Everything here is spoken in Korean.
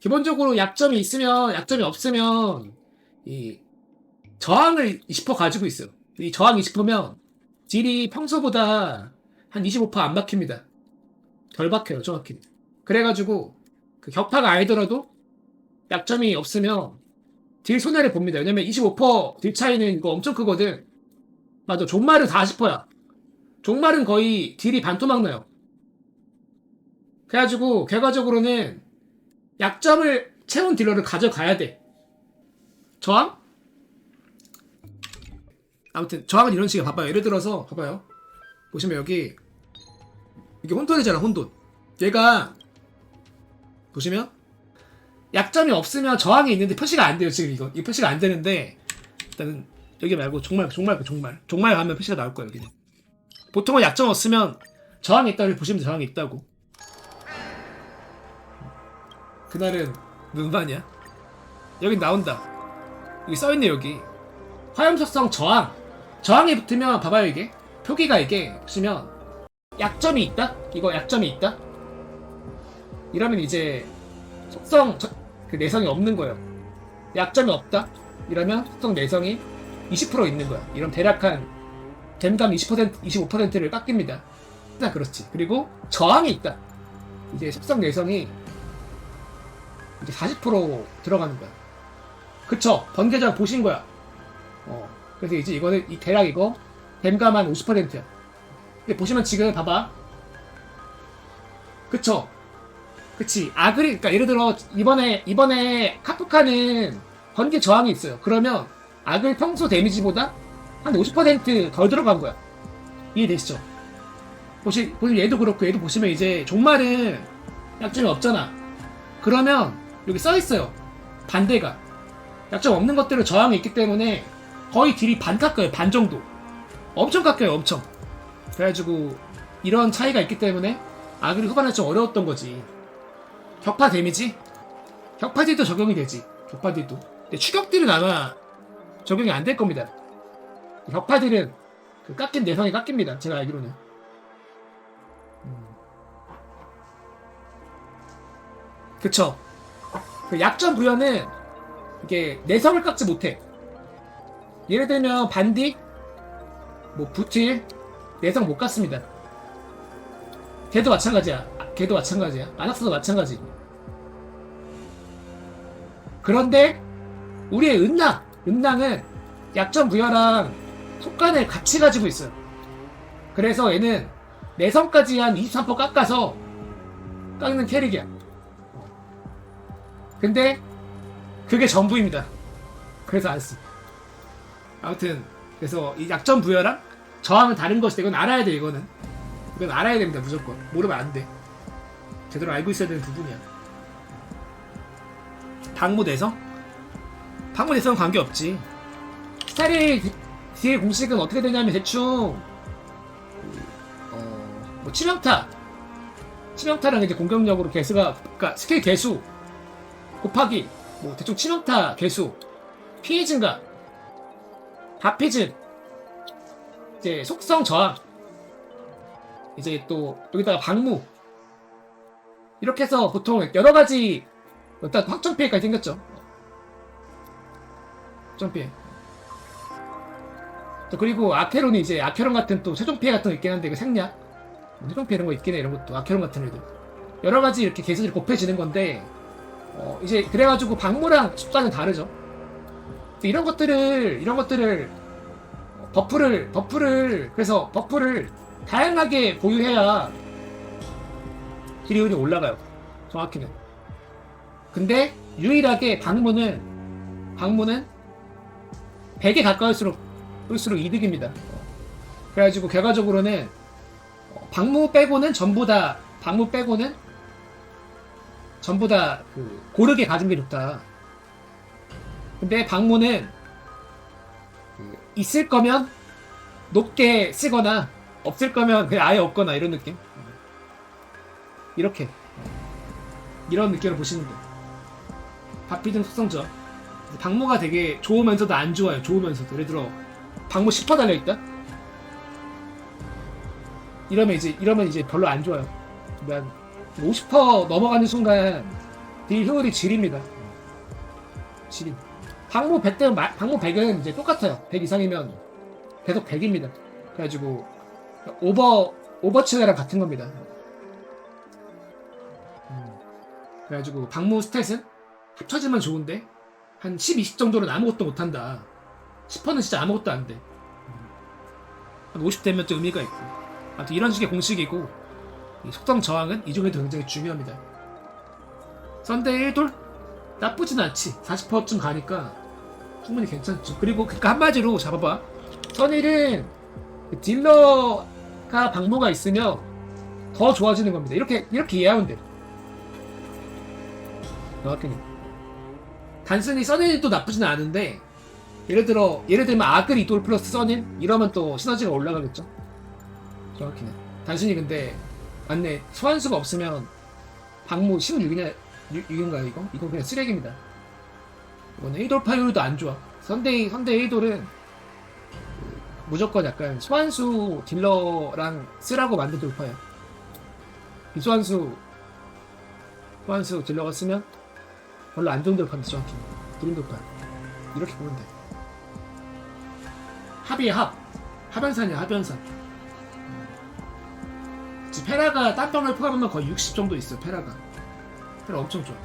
기본적으로 약점이 있으면 약점이 없으면 이 저항을 20% 가지고 있어요. 이 저항 20%면 딜이 평소보다 한 25%안 박힙니다. 덜 박혀요, 정확히. 그래가지고 그 격파가 아니더라도 약점이 없으면 딜 손해를 봅니다. 왜냐면 25%딜 차이는 이거 엄청 크거든. 맞아, 종말은 40%야. 종말은 거의 딜이 반토막 나요. 그래가지고 결과적으로는 약점을 채운 딜러를 가져가야 돼. 저항? 아무튼 저항은 이런 식이야. 봐봐요. 예를 들어서 봐봐요. 보시면 여기 이게 혼돈이잖아. 혼돈. 얘가 보시면 약점이 없으면 저항이 있는데 표시가 안 돼요. 지금 이거 이 표시가 안 되는데 일단은 여기 말고 종말 종말 종말 종말 가면 표시가 나올 거예요. 여기는 보통은 약점 없으면 저항이 있다고 보시면 저항이 있다고. 그날은 눈반이야. 여기 나온다. 여기 써있네 여기. 화염속성 저항. 저항이 붙으면 봐봐요 이게 표기가 이게 보시면 약점이 있다. 이거 약점이 있다. 이러면 이제 속성 저- 그 내성이 없는 거예요. 약점이 없다. 이러면 속성 내성이 20% 있는 거야. 이런 대략 한 댐감 20% 25%를 깎입니다. 나 그렇지. 그리고 저항이 있다. 이제 속성 내성이 이제 40% 들어가는 거야. 그쵸? 번개장 보신 거야. 어. 그래서 이제 이거는 이 대략 이거 댐감한 50%야. 근데 보시면 지금 봐봐. 그쵸? 그치. 아그리, 그니까 예를 들어, 이번에, 이번에 카프카는 번개 저항이 있어요. 그러면 악을 평소 데미지보다 한 50%덜 들어간 거야. 이해되시죠? 보시, 보시면 얘도 그렇고 얘도 보시면 이제 종말은 약점이 없잖아. 그러면 여기 써 있어요. 반대가. 약점 없는 것들은 저항이 있기 때문에 거의 딜이 반 깎여요. 반 정도. 엄청 깎여요. 엄청. 그래가지고 이런 차이가 있기 때문에 아그리 후반에 좀 어려웠던 거지. 격파 데미지? 격파 딜도 적용이 되지. 격파 딜도. 근데 추격 딜은 아마 적용이 안 될 겁니다. 격파 딜은 그 깎인 내성이 깎입니다. 제가 알기로는. 음. 그쵸. 그 약점 부여는 이게 내성을 깎지 못해. 예를 들면 반디, 뭐 부틸, 내성 못 깎습니다. 걔도 마찬가지야. 아, 걔도 마찬가지야. 아낙스도 마찬가지. 그런데 우리의 은낭, 은낭은 약점 부여랑 속간을 같이 가지고 있어요. 그래서 얘는 내성까지 한 23% 깎아서 깎는 캐릭이야. 근데 그게 전부입니다. 그래서 안 써. 아무튼 그래서 이 약점 부여랑 저항은 다른 것이다. 이건 알아야 돼. 이거는 이건 알아야 됩니다. 무조건 모르면 안 돼. 제대로 알고 있어야 되는 부분이야. 방무 내성? 방무 내성은 관계 없지. 스타리 뒤에 공식은 어떻게 되냐면 대충 어뭐 치명타 치명타랑 이제 공격력으로 개수가 그러니까 스킬 개수 곱하기 뭐 대충 치명타 개수 피해 증가 바피즌 이제 속성 저항 이제 또 여기다가 방무 이렇게 해서 보통 여러 가지 일단 확정 피해까지 생겼죠. 확정 피해. 또 그리고 아케론이 이제 아케론 같은 또 최종 피해 같은 거 있긴 한데 그 생략 최종 피해 이런 거 있긴 해 이런 것도. 아케론 같은 애들. 여러 가지 이렇게 개수들이 곱해지는 건데 어, 이제 그래가지고 방무랑 숫자는 다르죠. 이런 것들을 이런 것들을 버프를 버프를 그래서 버프를 다양하게 보유해야 딜리온이 올라가요. 정확히는. 근데 유일하게 방무는 방무는 100에 가까울수록 올수록 이득입니다. 그래가지고 결과적으로는 어, 방무 빼고는 전부 다 방무 빼고는 전부 다 그 고르게 가진 게 좋다. 근데 방문은 그 있을 거면 높게 쓰거나 없을 거면 그냥 아예 없거나 이런 느낌. 이렇게 이런 느낌을 보시는 거. 바피등 속성죠. 방모가 되게 좋으면서도 안 좋아요. 좋으면서도 예를 들어 방모 10% 달려 있다. 이러면 이제 이러면 이제 별로 안 좋아요. 한 50% 넘어가는 순간 딜 효율이 질입니다. 질임. 방무 100 대면 마- 방무 100은 이제 똑같아요. 100 이상이면 계속 100입니다. 그래가지고 오버 오버치랑 같은 겁니다. 음. 그래가지고 방무 스탯은 합쳐지면 좋은데 한 10, 20 정도는 아무것도 못한다. 10%는 진짜 아무것도 안 돼. 음. 한50 되면 또 의미가 있고. 아무튼 이런 식의 공식이고 이 속성 저항은 이 중에도 굉장히 중요합니다. 썬데이 1돌 나쁘진 않지. 40%쯤 가니까 충분히 괜찮죠. 그리고 그니까 한마디로 잡아봐. 선일은 그 딜러가 방모가 있으면 더 좋아지는 겁니다. 이렇게 이렇게 이해하면 돼. 정확히. 단순히 써닐도 나쁘진 않은데 예를 들어 예를 들면 아글 이돌 플러스 써닐 이러면 또 시너지가 올라가겠죠. 정확히는. 단순히 근데 맞네 소환수가 없으면 방무 16이냐 6인가 이거? 이거 그냥 쓰레기입니다. 이거는 1돌 파율도 안 좋아. 선데이 선데이 1돌은 무조건 약간 소환수 딜러랑 쓰라고 만든 돌파야. 비소환수 소환수 딜러가 쓰면 별로 안 좋은 돌파인데 정확히 드림 돌파 이렇게 보면 돼. 합이야 합. 합연산이야 합연산. 지금 페라가 딴병을 포함하면 거의 60 정도 있어 페라가. 페라 엄청 좋아.